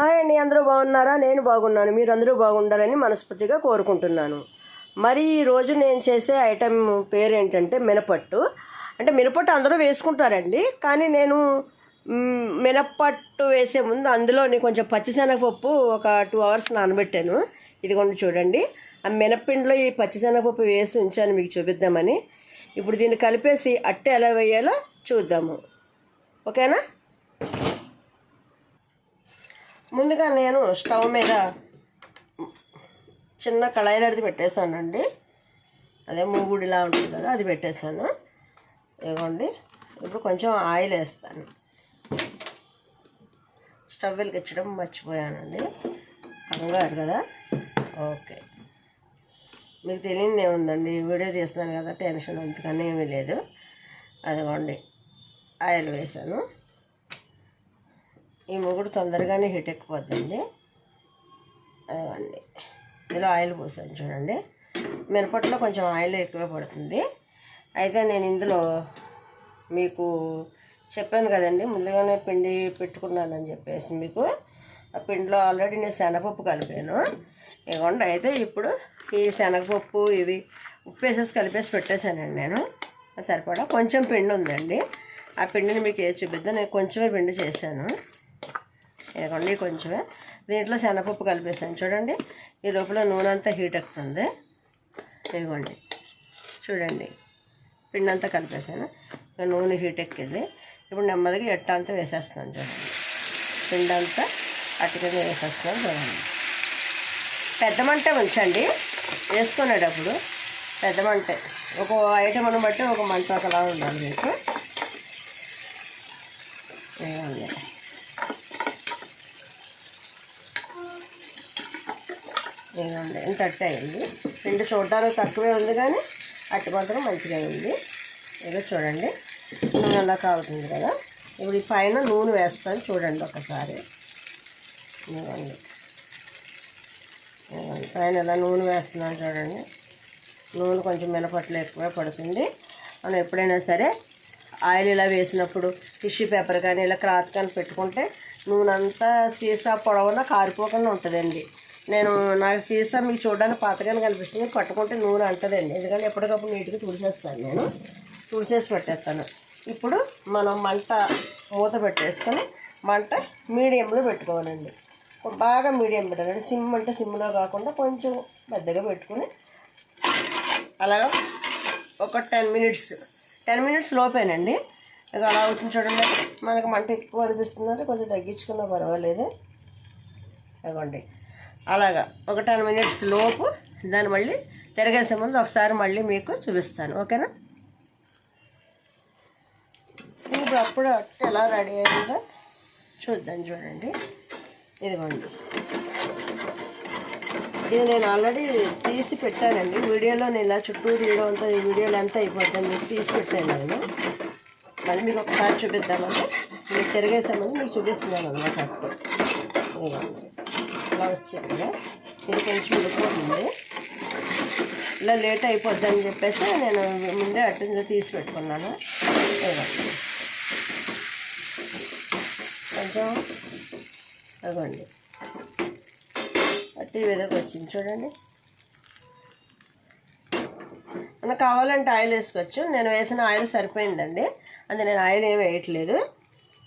Hi అండి అందరూ బాగున్నారా? నేను బాగున్నాను. మీరు అందరూ బాగుండాలని మనస్ఫూర్తిగా కోరుకుంటున్నాను. మరి ఈరోజు నేను చేసే ఐటెం పేరు ఏంటంటే మినపట్టు. అంటే మినపట్టు అందరూ వేసుకుంటారండి కానీ నేను మినపట్టు వేసే ముందు అందులోని కొంచెం పచ్చిశనగపప్పు ఒక టూ అవర్స్ నానబెట్టాను. ఇదిగోండి చూడండి. ఆ మినపిండిలో ఈ పచ్చిశనగపప్పు వేసి ఉంచాను మీకు చూపిద్దామని. ఇప్పుడు దీన్ని కలిపేసి అట్టే ఎలా వేయాలో చూద్దాము. ఓకేనా? ముందుగా నేను స్టవ్ మీద చిన్న కళాయిలు అడిది పెట్టేశానండి. అదే మూగుడిలా ఉంటుంది కదా అది పెట్టేశాను. ఇదిగోండి ఇప్పుడు కొంచెం ఆయిల్ వేస్తాను. స్టవ్ వెలిగించడం మర్చిపోయానండి. కంగారు కదా? ఓకే. మీకు తెలియదు ఏముందండి? వీడియో తీస్తున్నాను కదా టెన్షన్ అంతకన్నా ఏమీ లేదు. అదిగోండి ఆయిల్ వేసాను ఈ ముగుడు తొందరగానే హీట్ ఎక్కిపోద్దండి. అదిగోండి. ఇందులో ఆయిల్ పోసాను చూడండి. మినపట్లో కొంచెం ఆయిల్ ఎక్కువ పడుతుంది. అయితే నేను ఇందులో మీకు చెప్పాను కదండి ముందుగానే పిండి పెట్టుకున్నానని చెప్పేసి మీకు. ఆ పిండిలో ఆల్రెడీ నేను శనగపప్పు కలిపాను. ఇవ్వండి అయితే ఇప్పుడు ఈ శనగపప్పు ఇవి ఉప్పు వేసేసి కలిపేసి పెట్టేశానండి నేను. అది సరిపడా? కొంచెం పిండి ఉందండి. ఆ పిండిని మీకు ఏ చూపిద్దాం? నేను కొంచెమే పిండి చేశాను. ఇదిగోండి కొంచెమే దీంట్లో శనగపప్పు కలిపేసాను. చూడండి ఈ లోపల నూనె అంతా హీట్ ఎక్కుతుంది. ఇదిగోండి చూడండి పిండి అంతా కలిపేసాను. నూనె హీట్ ఎక్కింది. ఇప్పుడు నెమ్మదిగా ఎట్ట అంతా వేసేస్తున్నాను చూడండి. పిండి అంతా అటు వేసేస్తున్నాను చూడండి. పెద్ద మంట ఉంచండి. వేసుకునేటప్పుడు పెద్ద మంటే ఒక ఐటమ్ను బట్టి ఒక మంట ఒకలా ఉండాలి మీకు. ఇదిగోండి. ఇదిగోండి ఇంత అట్టు అయింది పిండి చూడడానికి తక్కువే ఉంది కానీ అట్టు మాత్రం మంచిగా ఉంది. ఏదో చూడండి. నూనె అలా కాగుతుంది కదా. ఇప్పుడు ఈ పైన నూనె వేస్తాను చూడండి ఒకసారి. ఇదిగోండి. పైన ఇలా నూనె వేస్తున్నాను చూడండి. నూనె కొంచెం మినపట్లు ఎక్కువే పడుతుంది. మనం ఎప్పుడైనా సరే ఆయిల్ ఇలా వేసినప్పుడు టిష్యూ పేపర్ కానీ ఇలా క్రాత్ కానీ పెట్టుకుంటే నూనె అంతా సీసా పొడవునా కారిపోకుండా ఉంటుందండి. నేను నాకు సీసా మీకు చూడడానికి పాతగానే కనిపిస్తుంది. పట్టుకుంటే నూనె అంటదండి. ఎందుకంటే ఎప్పటికప్పుడు నీట్గా తుడిచేస్తాను నేను. తుడిచేసి పెట్టేస్తాను. ఇప్పుడు మనం మంట మూత పెట్టేసుకొని మంట మీడియంలో పెట్టుకోవాలండి. బాగా మీడియం పెట్టాలండి. సిమ్ అంటే సిమ్లో కాకుండా కొంచెం పెద్దగా పెట్టుకుని అలాగా ఒక టెన్ మినిట్స్ టెన్ మినిట్స్ లోపేనండి. ఇక అలా అవుతుంది చూడండి. మనకు మంట ఎక్కువ అనిపిస్తుందంటే కొంచెం తగ్గించుకున్నా పర్వాలేదు. ఇవ్వండి అలాగా. ఒక టెన్ మినిట్స్ లోపు దాన్ని మళ్ళీ తిరగేసే ముందు ఒకసారి మళ్ళీ మీకు చూపిస్తాను. ఓకేనా? ఇప్పుడు అప్పుడు ఎలా రెడీ అయిందో చూద్దాం చూడండి. ఇదిగోండి. ఇది నేను ఆల్రెడీ తీసి పెట్టానండి. వీడియోలో నేను ఇలా చుట్టూ తీయడం అంతా ఈ వీడియోలో ఎంత అయిపోద్దని చెప్పి తీసి పెట్టాను నేను. మళ్ళీ మీకు ఒకసారి చూపిద్దామంటే మీరు తిరిగేసామని మీకు చూపిస్తున్నాను అనమాట అప్పుడు. ఇలా వచ్చింది. ఇది కొంచెం ఉడిపోతుంది ఇలా లేట్ అయిపోద్దని చెప్పేసి నేను ముందే అటు తీసి పెట్టుకున్నాను. కొంచెం అవ్వండి అట్టి విధంగా వచ్చింది చూడండి. మనకు కావాలంటే ఆయిల్ వేసుకోవచ్చు. నేను వేసిన ఆయిల్ సరిపోయిందండి. అది నేను ఆయిల్ ఏమి వేయట్లేదు.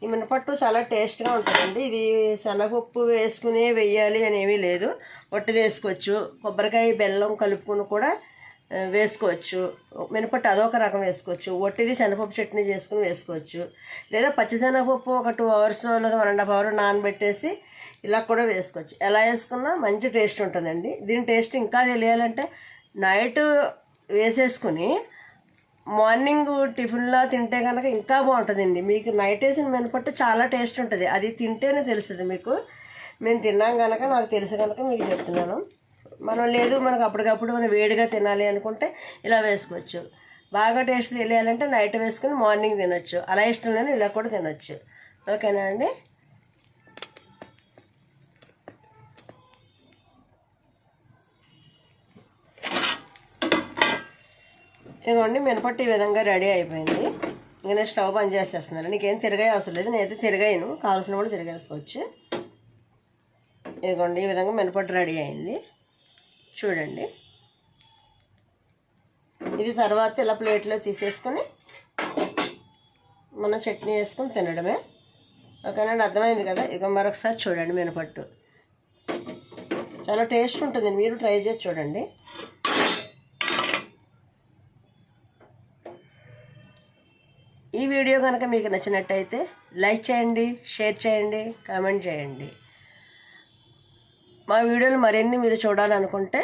ఈ మినపట్టు చాలా టేస్ట్గా ఉంటుందండి. ఇది శనగపప్పు వేసుకునే వెయ్యాలి అనేవి లేదు. వట్టి వేసుకోవచ్చు. కొబ్బరికాయ బెల్లం కలుపుకుని కూడా వేసుకోవచ్చు. మినపట్టు అదొక రకం వేసుకోవచ్చు. ఒట్టిది శనగపప్పు చట్నీ చేసుకుని వేసుకోవచ్చు. లేదా పచ్చిశనగపప్పు ఒక టూ అవర్స్ లేదా వన్ అండ్ హాఫ్ అవర్ నానబెట్టేసి ఇలా కూడా వేసుకోవచ్చు. ఎలా వేసుకున్నా మంచి టేస్ట్ ఉంటుందండి. దీని టేస్ట్ ఇంకా తెలియాలంటే నైట్ వేసేసుకుని మార్నింగ్ టిఫిన్లా తింటే కనుక ఇంకా బాగుంటుందండి. మీకు నైట్ వేసిన మినపట్టు చాలా టేస్ట్ ఉంటుంది. అది తింటేనే తెలుస్తుంది మీకు. మేము తిన్నాం కనుక నాకు తెలుసు కనుక మీకు చెప్తున్నాను. మనం లేదు మనకు అప్పటికప్పుడు మనం వేడిగా తినాలి అనుకుంటే ఇలా వేసుకోవచ్చు. బాగా టేస్ట్ తెలియాలంటే నైట్ వేసుకుని మార్నింగ్ తినొచ్చు. అలా ఇష్టం లేని ఇలా కూడా తినొచ్చు. ఓకేనా అండి? ఇదిగోండి మినపట్టు ఈ విధంగా రెడీ అయిపోయింది. ఇంకా నేను స్టవ్ బంద్ చేసేస్తున్నాను. నీకేం తిరగాయి అవసరం లేదు. నేనైతే తిరగాయను. కావాల్సిన కూడా తిరగేసుకోవచ్చు. ఇదిగోండి ఈ విధంగా మినపట్టు రెడీ అయింది. చూడండి. ఇది తర్వాత ఇలా ప్లేట్లో తీసేసుకొని మనం చట్నీ వేసుకొని తినడమే. ఓకేనండి అర్థమైంది కదా? ఇక మరొకసారి చూడండి మినపట్టు. చాలా టేస్ట్ ఉంటుంది మీరు ట్రై చేసి చూడండి. ఈ వీడియో కనుక మీకు నచ్చినట్టయితే లైక్ చేయండి షేర్ చేయండి కామెంట్ చేయండి. మా వీడియోలు మరిన్ని మీరు చూడాలనుకుంటే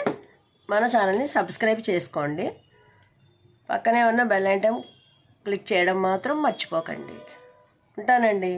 మన ఛానల్ని సబ్స్క్రైబ్ చేసుకోండి. పక్కనే ఉన్న బెల్ ఐటమ్ క్లిక్ చేయడం మాత్రం మర్చిపోకండి. ఉంటానండి.